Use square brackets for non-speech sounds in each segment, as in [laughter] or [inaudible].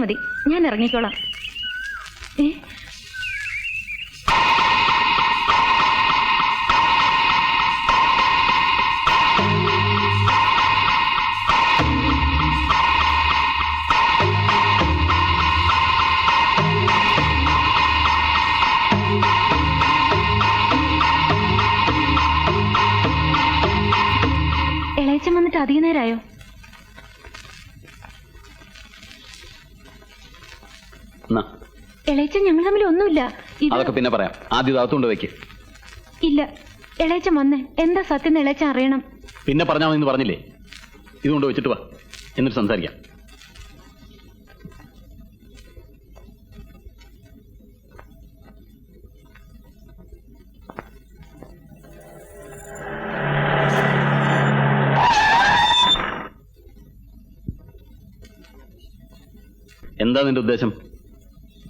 നോക്കിയാൽ മതി. ഞാൻ ഇറങ്ങിക്കോളാം. നേരമായോ എന്നാ ഇളയച്ചൻ ഞങ്ങൾ തമ്മിൽ ഒന്നുമില്ല. അതൊക്കെ പിന്നെ പറയാം. ആദ്യം അകത്തുകൊണ്ട് വെക്ക്. ഇല്ല. ഇളയച്ചൻ വന്ന് എന്താ സത്യം ഇളേച്ച അറിയണം. പിന്നെ പറഞ്ഞാൽ മതി പറഞ്ഞില്ലേ? ഇതുകൊണ്ട് വെച്ചിട്ട് വാ. എന്നിട്ട് സംസാരിക്കാം. എന്താ നിന്റെ ഉദ്ദേശം?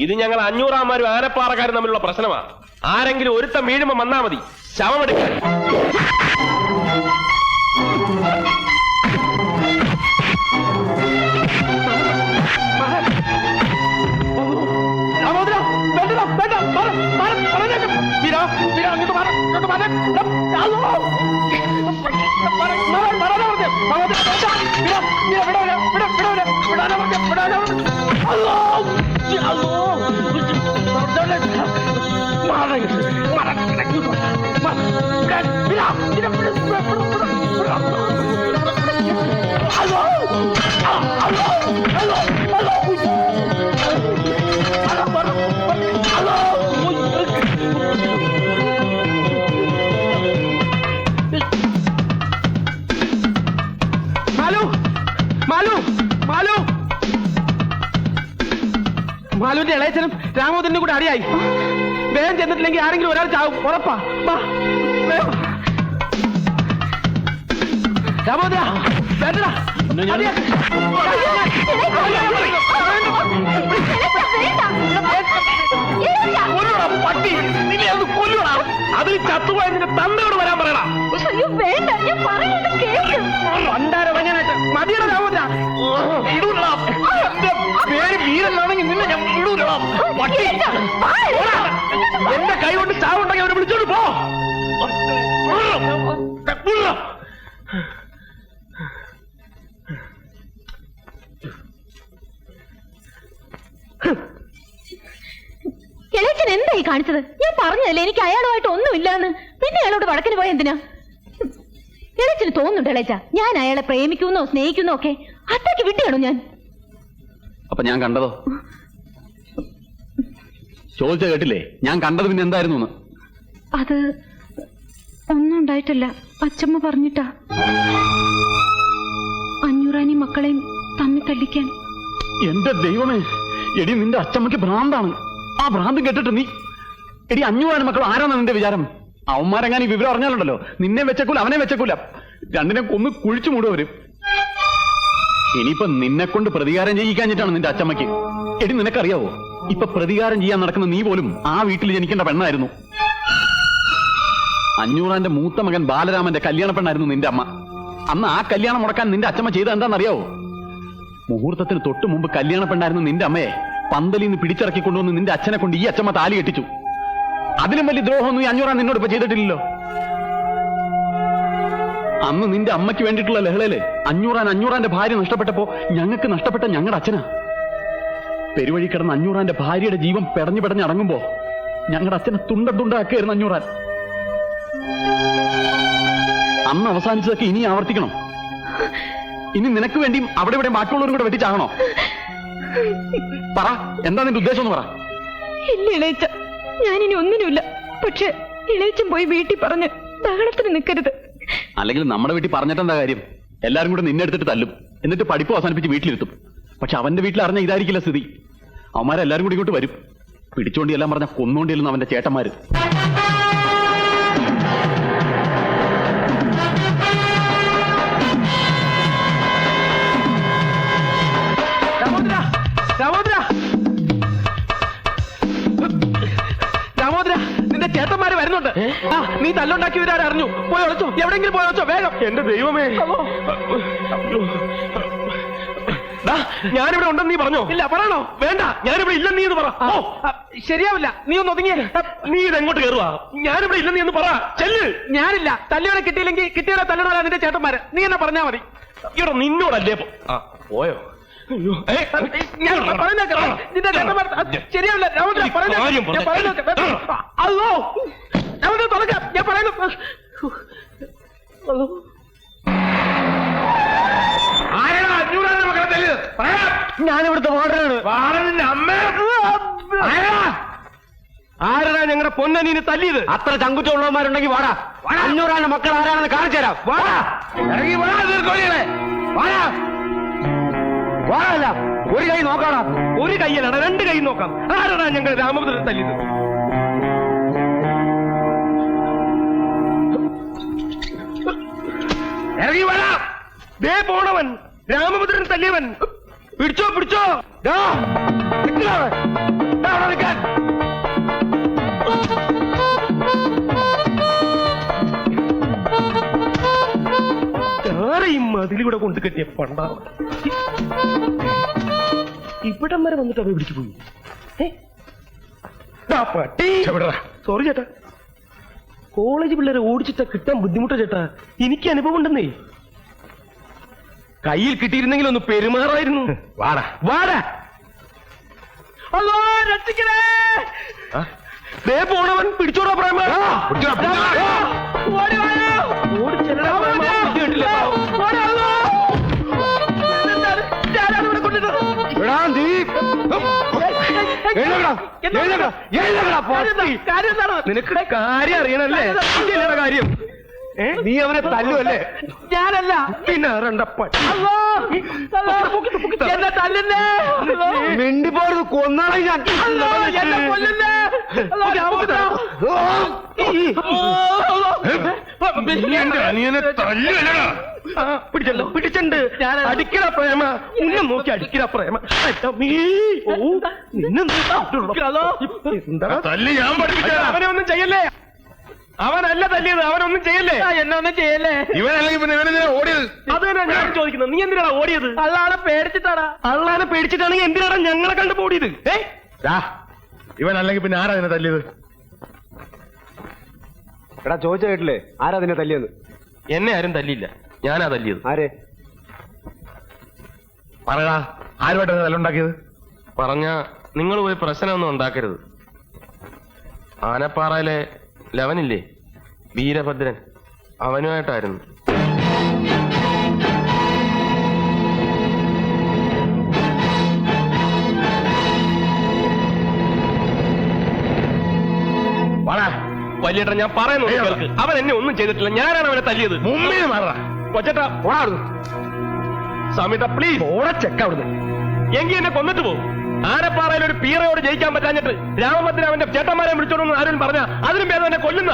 ഇത് ഞങ്ങൾ അഞ്ഞൂറാമാരും ആനപ്പാറക്കാരും തമ്മിലുള്ള പ്രശ്നമാണ് ആരെങ്കിലും ഒരുത്തം വീഴുമ്പോ വന്നാ മതി. ശവമെടുക്കാൻ. كان بيلعب كده في الأسبوع മാലുവിന്റെ ഇളയച്ചനും രാമോദരനും കൂടെ അടിയായി. വേഗം ചെന്നിട്ടില്ലെങ്കിൽ ആരെങ്കിലും ഒരാൾ ചാവും. ഉറപ്പാ. രാമോദര. കൊല്ലുടാ, പട്ടി നിന്നെ കൊല്ലുടാ. അതിൽ ചത്തുപോയ നിന്റെ തന്തയോട് വരാൻ പറയടാ. അയ്യോ വേണ്ട. ഞാൻ പറയുന്നത് കേൾക്ക് മതിയുടെ രാമോദര ഇടൂലടാ വീരനാണെങ്കിൽ നിന്നെ ഞാൻ വിടൂലടാ. പട്ടി. എന്റെ കൈ കൊണ്ട് ചാവുണ്ടെങ്കിൽ അവനെ വിളിച്ചോണ്ട് പോ. ഇളയച്ചൻ എന്തായി കാണിച്ചത്? ഞാൻ പറഞ്ഞതല്ലേ എനിക്ക് അയാളുമായിട്ട് ഒന്നുമില്ലാന്ന്. പിന്നെ അയാളോട് വടക്കിന് പോയ എന്തിനാ? ഇളയച്ചന് തോന്നുന്നുണ്ട് ഇളയച്ച ഞാൻ അയാളെ പ്രേമിക്കുന്നോ സ്നേഹിക്കുന്നോ ഒക്കെ. അത്രയ്ക്ക് വിട്ടിയാണോ ഞാൻ? അപ്പൊ ഞാൻ കണ്ടതോ? ചോദിച്ച കേട്ടില്ലേ? ഞാൻ കണ്ടത് പിന്നെ എന്തായിരുന്നു അത് ഒന്നും ഉണ്ടായിട്ടില്ല. അച്ചമ്മ പറഞ്ഞിട്ടാ. അഞ്ഞൂറാനി മക്കളെയും തമ്മി തല്ലിക്കാൻ. എന്റെ ദൈവമേ എടി നിന്റെ അച്ചമ്മയ്ക്ക് ഭ്രാന്താണ്. ആ ഭ്രാന്ത് കേട്ടിട്ട് നീ എടി അഞ്ഞൂറാനി മക്കൾ ആരാണ് നിന്റെ വിചാരം? അവന്മാരെങ്ങാനും ഈ വിവരം അറിഞ്ഞാലുണ്ടല്ലോ. നിന്നെ വെച്ചക്കൂല അവനെ വെച്ചക്കൂല. രണ്ടിനെ ഒന്ന് കുഴിച്ചു മൂടും അവർ. ഇനിയിപ്പൊ നിന്നെ കൊണ്ട് പ്രതികാരം ചെയ്യിക്കാഞ്ഞിട്ടാണ് നിന്റെ അച്ചമ്മയ്ക്ക്. എടി നിനക്കറിയാവോ? ഇപ്പൊ പ്രതികാരം ചെയ്യാൻ നടക്കുന്ന നീ പോലും ആ വീട്ടിൽ ജനിക്കേണ്ട പെണ്ണായിരുന്നു. അഞ്ഞൂറാന്റെ മൂത്ത മകൻ ബാലരാമന്റെ കല്യാണ പെണ്ണായിരുന്നു നിന്റെ അമ്മ. അന്ന് ആ കല്യാണം മുടക്കാൻ നിന്റെ അച്ചമ്മ ചെയ്ത എന്താണെന്നറിയാവോ? മുഹൂർത്തത്തിന് തൊട്ട് മുമ്പ് കല്യാണ പെണ്ണായിരുന്നു നിന്റെ അമ്മയെ പന്തലിൽ നിന്ന് പിടിച്ചിറക്കി കൊണ്ടുവന്ന് നിന്റെ അച്ഛനെ കൊണ്ട് ഈ അച്ഛമ്മ താലി കെട്ടിച്ചു. അതിലും വലിയ ദ്രോഹമൊന്നും ഈ അഞ്ഞൂറാൻ നിന്നോട് ഇപ്പൊ ചെയ്തിട്ടില്ലല്ലോ. അന്ന് നിന്റെ അമ്മയ്ക്ക് വേണ്ടിയിട്ടുള്ള ലഹളയിലെ അഞ്ഞൂറാൻ അഞ്ഞൂറാന്റെ ഭാര്യ നഷ്ടപ്പെട്ടപ്പോ ഞങ്ങൾക്ക് നഷ്ടപ്പെട്ട ഞങ്ങളുടെ അച്ഛനാ. പെരുവഴി കിടന്ന അഞ്ഞൂറാന്റെ ഭാര്യയുടെ ജീവൻ പെടഞ്ഞു പെടഞ്ഞ് അടങ്ങുമ്പോ ഞങ്ങളുടെ അച്ഛനെ തുണ്ട തുണ്ടാക്കിയായിരുന്നു അഞ്ഞൂറാൻ. അന്ന് അവസാനിച്ചതൊക്കെ ഇനി ആവർത്തിക്കണം. ഇനി നിനക്ക് വേണ്ടിയും അവിടെ ഇവിടെ ബാക്കിയുള്ളവരും കൂടെ വെട്ടിച്ചാകണോ? പറ എന്താ നിന്റെ ഉദ്ദേശം എന്ന് പറ. ഇല്ല ഇളയച്ച ഞാനിനി ഒന്നിനുമില്ല. പക്ഷെ ഇളയച്ചൻ പോയി വീട്ടിൽ പറഞ്ഞ് ബഹളത്തിന് നിൽക്കരുത് അല്ലെങ്കിൽ നമ്മുടെ വീട്ടിൽ പറഞ്ഞിട്ടെന്താ കാര്യം? എല്ലാരും കൂടെ നിന്നെ എടുത്തിട്ട് തല്ലും. എന്നിട്ട് പഠിപ്പ് അവസാനിപ്പിച്ച് വീട്ടിലിരുത്തും. പക്ഷെ അവന്റെ വീട്ടിൽ അറിഞ്ഞ ഇതായിരിക്കില്ല സ്ഥിതി. അവന്മാരെല്ലാരും കൂടി ഇങ്ങോട്ട് വരും. പിടിച്ചോണ്ടി എല്ലാം പറഞ്ഞ കൊന്നുകൊണ്ടിരുന്നു അവന്റെ ചേട്ടന്മാര്. ആ തല്ലുണ്ടാക്കി വരാൻ അറിഞ്ഞു. പോയി ഒളിച്ചോ. എവിടെങ്കിലും പോയി ഒളിച്ചോ. വേഗം. എന്റെ ദൈവമേ. ഞാനിവിടെ ഉണ്ടെന്ന് നീ പറഞ്ഞോ? ഇല്ല പറയണോ? വേണ്ട ഞാനിവിടെ ഇല്ലെന്ന് നീ എന്ന് പറ. ഓ ശരിയാവില്ല. നീ ഒന്ന് ഒതുങ്ങിയ. നീ ഇതെങ്ങോട്ട് കയറുക ഞാനിവിടെ ഇല്ലെന്ന് നീ ഒന്ന് പറ. ചെല്ല്. ഞാനില്ല. തല്ലിയോടെ കിട്ടിയില്ലെങ്കിൽ കിട്ടിയോടെ തല്ലണോരാ നിന്റെ ചേട്ടന്മാര്. നീ എന്നെ പറഞ്ഞാ മതി. ഇവിടെ നിന്നോടല്ലേ പോ- ആ പോയോ? ശരിയാവില്ല. ഈ പറയുന്നേക്ക്, കാര്യം ഞാൻ പറയുന്നു. ആരാടാ അഞ്ഞൂറാണ് മക്കളെ തല്ലിയത്? ഞാൻ ഞാനിവിടുത്തെ വാർഡനാണ്. വാർഡനിന്റെ അമ്മ? ആരാടാ? ആരാടാ ഞങ്ങളുടെ പൊന്നനീന് തല്ലിയത്? അത്ര ചങ്കുറ്റുള്ളവന്മാരുണ്ടെങ്കിൽ വാടാ. അഞ്ഞൂറാണ് മക്കൾ ആരാണെന്ന് കാണിച്ചു തരാം. വാടാ. ഇറങ്ങി വാ നീർക്കോലികളെ വാടാ. വാടല്ല ഒരു കൈ നോക്കാടാ. ഒരു കയ്യലാണ് രണ്ട് കൈ നോക്കാം. ആരാണ് ഞങ്ങൾ രാമപുരത്തിൽ തല്ലിയത്? ഇറങ്ങി വരാ ദേ പോണവൻ. രാമഭദ്രൻ തല്ലിയവൻ. പിടിച്ചോ പിടിച്ചോ. ആരെയും മതിലൂടെ കൊണ്ട് കെട്ടിയ പണ്ട ഇവിടം വരെ വന്നിട്ട് അവ പിടിച്ചു പോയി. പട്ടി. സോറി ചേട്ടാ. കോളേജ് പിള്ളേരെ ഓടിച്ചിട്ട കിട്ടാൻ ബുദ്ധിമുട്ടാ ചേട്ടാ. എനിക്ക് അനുഭവം ഉണ്ടെന്നേ കയ്യിൽ കിട്ടിയിരുന്നെങ്കിൽ ഒന്ന് പെരുമാറായിരുന്നു. വാടാ. വാടാ. അല്ലോ രക്ഷിക്കണേ. ദേ പോണവൻ പിടിച്ചോടാ പ്രേമ. ഓടി. നിനക്ക് കാര്യം അറിയണല്ലേ? കാര്യം? നീ അവനെ തല്ലുവല്ലേ? ഞാനല്ല. പിന്നെ. മിണ്ടിപ്പോയത് കൊന്നാളെ ഞാൻ കൊല്ലുന്നേ. അല്ലോ, രാമോദ്ര. അനിയനെ തല്ലുവല്ലടാ പിടിച്ചല്ലോ പിടിച്ചുണ്ട് ഞാനാ. അടിക്കട പ്രേമ. ഉന്നെ നോക്കി അടിക്കട പ്രേമ. അറ്റമീ. ഓ, നിന്നെ നോക്കി ഹലോ. എന്താ? തല്ലി ഞാൻ പഠിപ്പിച്ചത് അവനെ ഒന്നും ചെയ്യല്ലേ? അവനല്ല തല്ലിയത് അവനൊന്നും ചെയ്യല്ലേ? എന്നൊന്നും എന്നെ ഒന്നും ചെയ്യല്ലേ? ഇവനല്ലെങ്കിൽ പിന്നെ ഇവനെന്തിനാ ഓടിയത്? അത് തന്നെ ഞാൻ ചോദിക്കുന്നത് നീ എന്തിനാണ് ഓടിയത്? അള്ളാളെ പേടിച്ചിട്ടാടാ. അള്ളാനെ പേടിച്ചിട്ടാണെങ്കിൽ എന്തിനാണ് ഞങ്ങളെ കണ്ടു ഓടിയത്? ഏ? ഇവൻ അല്ലെങ്കിൽ പിന്നെ ആരാ അതിനെ തല്ലിയത്? എടാ ചോദിച്ച കേട്ടില്ലേ? ആരാ നിന്നെ തല്ലിയെന്ന് എന്നെ ആരും തല്ലിയില്ല. ഞാനാ തല്ലിയത്. ആരെ? പറയടാ ആരുമായിട്ടാണ് തല്ലുണ്ടാക്കിയത്? പറഞ്ഞ നിങ്ങൾ പോയി പ്രശ്നമൊന്നും ഉണ്ടാക്കരുത്. ആനപ്പാറയിലെ ലവനില്ലേ? വീരഭദ്രൻ. അവനുമായിട്ടായിരുന്നു. വലിയേട്ടൻ ഞാൻ പറയുന്നു ഒന്ന് കേൾക്ക്. അവൻ എന്നെ ഒന്നും ചെയ്തിട്ടില്ല. ഞാനാണ് അവനെ തല്ലിയത്. മുമ്പിൽ മാറാ. കൊച്ചേട്ടാ സമീട്ട പ്ലീസ് ചെക്ക അവിടുന്ന്. എങ്കി എന്നെ കൊന്നിട്ട് പോകും. ആരപ്പാറയിൽ ഒരു പീറയോട് ജയിക്കാൻ പറ്റാഞ്ഞിട്ട് രാമഭദ്രൻ അവന്റെ ചേട്ടന്മാരെ വിളിച്ചോണ്ടെന്ന് ആരും പറഞ്ഞ അതിനും ഭേദം എന്നെ കൊല്ലുന്ന?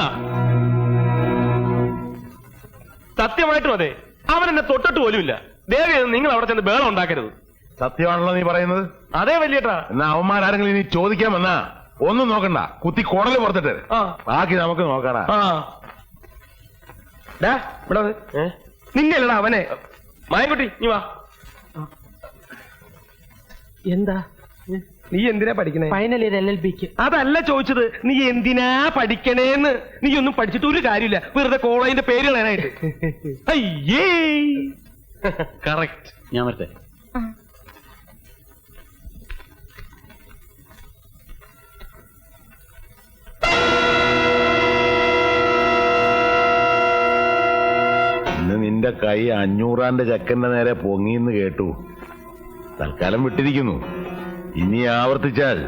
സത്യമായിട്ടും അതെ. അവൻ എന്നെ തൊട്ടിട്ട് പോലുമില്ല. ദേവി നിങ്ങൾ അവിടെ ചെന്ന് ബേളം ഉണ്ടാക്കരുത്. സത്യമാണല്ലോ നീ പറയുന്നത്. അതേ വലിയേട്ടാ. എന്നാ അവന്മാരാരെങ്കിലും ഇനി ചോദിക്കാൻ വന്നാ? ഒന്നും നോക്കണ്ട. കുത്തി കുടൽ പുറത്തിട്ട്. ബാക്കി നമുക്ക് നോക്കാടാ. ഇവിടെ അവനെ. മായൻകുട്ടി നീ വാ. എന്താ? നീ എന്തിനാ പഠിക്കണേ? ഫൈനൽ ഇയർ എൽ എൽ ബിക്ക് അതല്ല ചോദിച്ചത്. നീ എന്തിനാ പഠിക്കണേന്ന്? നീ ഒന്നും പഠിച്ചിട്ട് ഒരു കാര്യമില്ല. വെറുതെ കോളേജിന്റെ പേര് കളയാനായിട്ട് [laughs] അയ്യേ. കറക്റ്റ് ഞാൻ വരട്ടെ. കൈ അഞ്ഞൂറാന്റെ ചക്കന്റെ നേരെ പൊങ്ങിന്ന് കേട്ടു. തൽക്കാലം വിട്ടിരിക്കുന്നു. ഇനി ആവർത്തിച്ചാൽ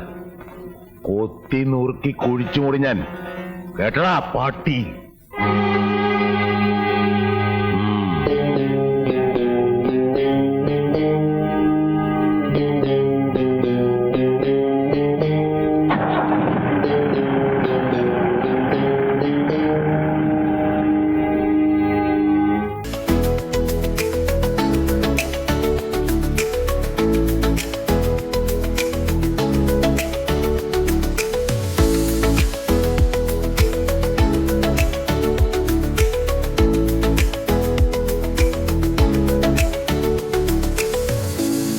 കൊത്തി നുറുക്കി കുഴിച്ചു മുടി ഞാൻ. കേട്ടടാ പാട്ടി.